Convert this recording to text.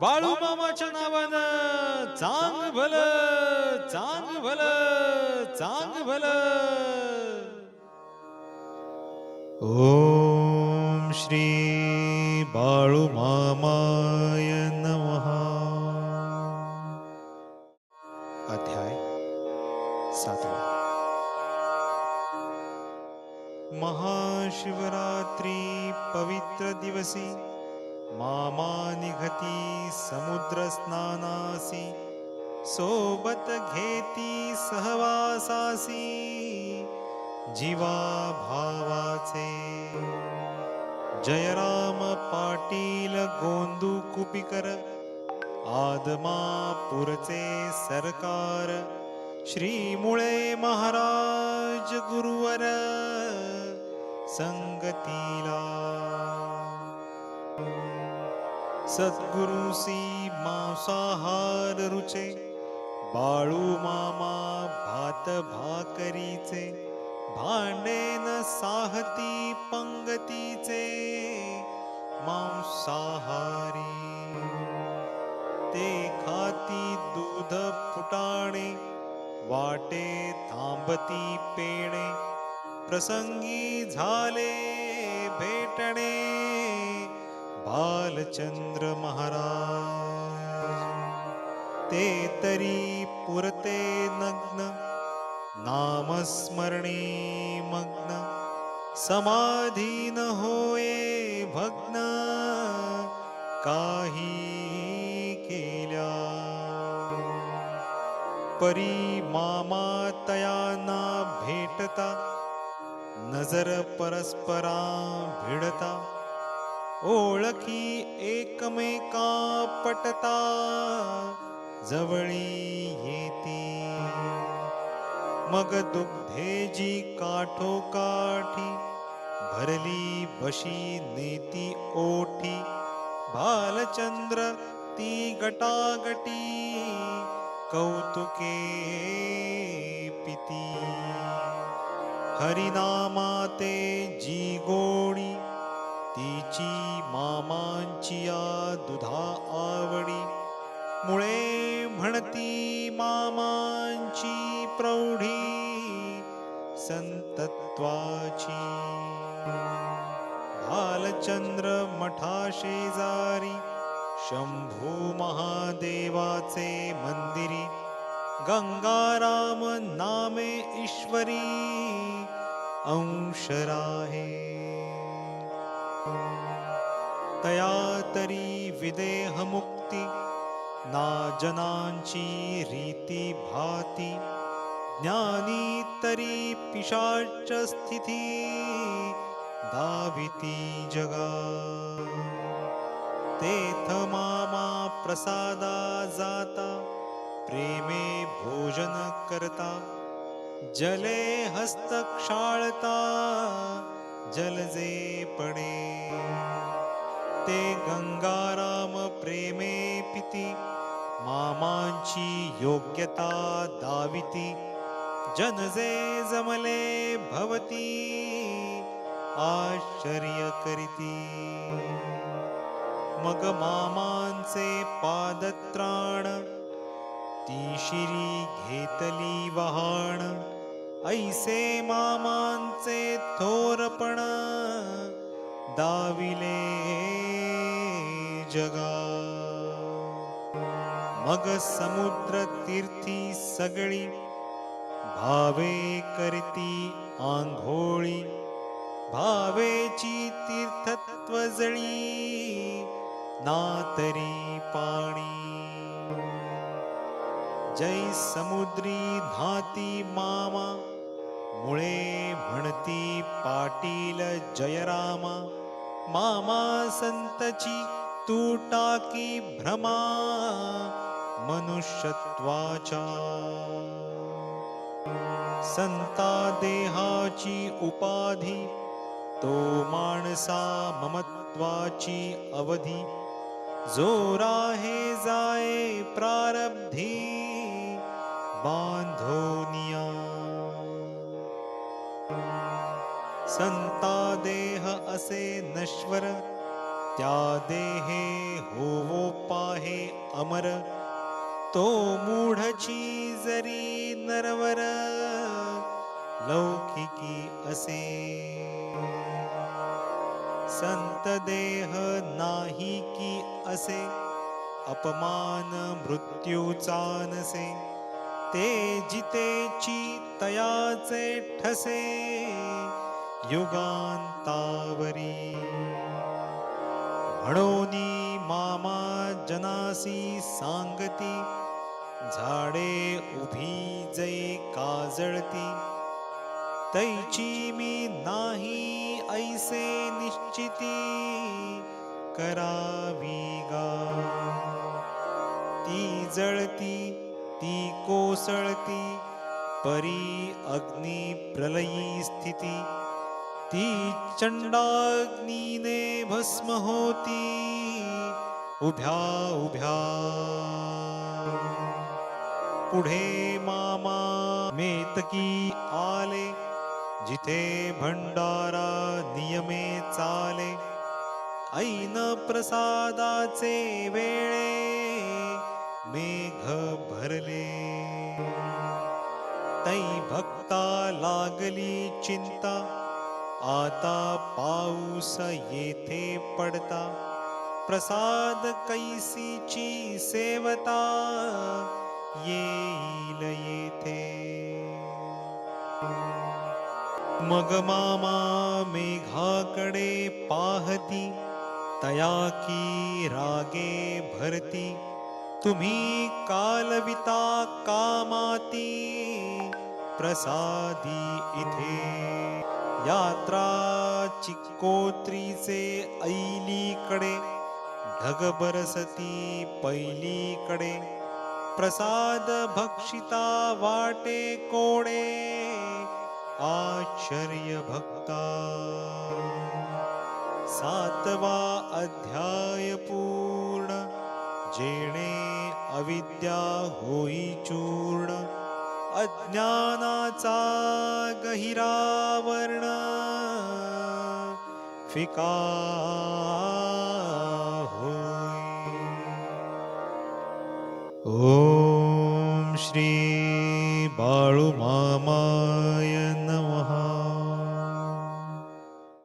बाळू मामाच्या नावानं चांग भल चांग भल चांग भल. ओम श्री बाळू मामाय नमः. अध्याय सातवा. महाशिवरात्री पवित्र दिवसी मामा निघती समुद्र स्नानासी सोबत घेती सहवासासी जीवा भावाचे. जयराम पाटील गोंदू कुपीकर आदमापूरचे सरकार श्रीमुळे महाराज गुरुवर संगतीला. सद्गुरुसी मांसाहार रुचे बाळू मामा भात भाकरीचे भांडेन साहती पंगतीचे मांसाहारी ते खाती दूध फुटाणे वाटे थांबती पेणे प्रसंगी झाले रामचंद्र महाराज ते तरी पुरते नग्न नामस्मरणे मग्न समाधीन होये भग्न काही केल्या. परी मामा तयाना भेटता नजर परस्परा भिडता ओळखी एकमेका पटता जवळी येती. मग दुग्धेजी काठोकाठी भरली बशी नेती ओठी. बालचंद्र ती गटागटी कौतुके पिती. हरिनामाते जी गोडी तिची मामांची या दुधा आवडी. मुळे म्हणती मामांची प्रौढी संतत्वाची. भालचंद्र मठा शेजारी शंभू महादेवाचे मंदिरी. गंगाराम नामे ईश्वरी अंश राहे तया तरी विदेह मुक्ती ना जनांची रीती भाती ज्ञानी तरी पिशाच स्थिती दाविती जगा. तेथ मामा प्रसादा जाता प्रेमे भोजन करता जले हस्तक्षाळता जलजे पडे ते गंगाराम प्रेमे पिती मामांची योग्यता दाविती जनजे जमले भवती आश्चर्य करीती. मग मामांचे पादत्राण ती शिरी घेतली वहाण ऐसे मामांचे थोरपण दाविले जगा. मग समुद्र तीर्थी सगळी भावे करती आंघोळी. भावेची तीर्थत्व जळी ना तरी पाणी. जै समुद्री धाती मामा मुळे म्हणती पाटील जयरामा मामा संतची तू टाकी भ्रमा मनुष्यत्वाच्या संता देहाची उपाधी तो माणसा ममत्वाची अवधी जो राहे जाय प्रारब्धी बांधोनिया संता देह असे नश्वर त्या देहे होवो पाहे अमर. तो मूढची जरी नरवर लौकिकी असे. संत देह नाही की असे अपमान मृत्यूचा नसे ते जितेची तयाचे ठसे. युगांतावरी म्हणोनी मामा जनासी सांगती झाडे उभी जै काजळती। तैची मी नाही ऐसे निश्चिती करावी गा। ती जळती ती कोसळती परी अग्नी प्रलयी स्थिती। ती चंडाग्नीने भस्म होती. उभ्या उभ्या. पुढे मामा मेतकी आले. जिथे भंडारा नियमे चाले. ऐन प्रसादाचे वेळे मेघ भरले. तै भक्ता लागली चिंता. आता पाऊस येथे पडता. प्रसाद कैसीची सेवता येईल येथे. मग मामा मेघाकडे पाहती तया की रागे भरती. तुम्ही कालविता कामाती प्रसादी इथे. यात्रा चिक्कोत्रीचे ऐलीकडे ढग बरसती पैलीकडे प्रसाद भक्षिता वाटे कोडे आश्चर्य भक्ता. सातवा अध्याय पूर्ण जेणे अविद्या होई चूर्ण अज्ञानाचा गहिरावर्ण फिका ॐ श्री बाळुमामा